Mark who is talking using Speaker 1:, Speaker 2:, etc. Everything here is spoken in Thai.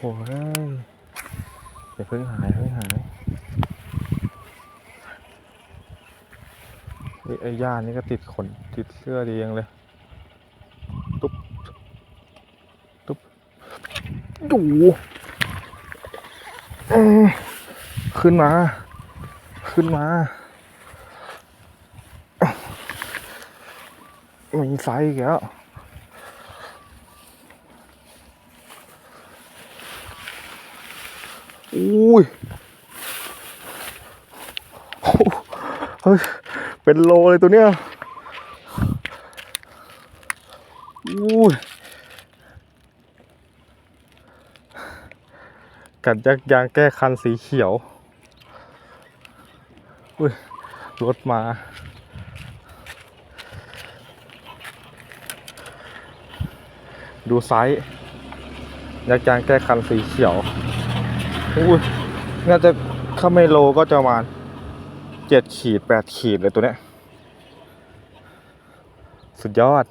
Speaker 1: โอ้ยอย่าเพิ่งหายเพิ่งหายไอ้ย่านนี่ก็ติดขนติดเสื้อดียังเลย ตุ๊บ ตุ๊บดูขึ้นมา ขึ้นมา มีไฟอีกแล้ว อุ้ยเฮ้ย เป็นโลเลยตัวเนี้ยอุ้ย กัดยักษ์ยางแก้คันสีเขียว อุ้ย รถมาดูไซส์ยักษ์ยางแก้คันสีเขียว อุ้ยน่าจะถ้าไม่โลก็จะประมาณเจ็ดขีดแปดขีดเลยตัวเนี้ย สุดยอด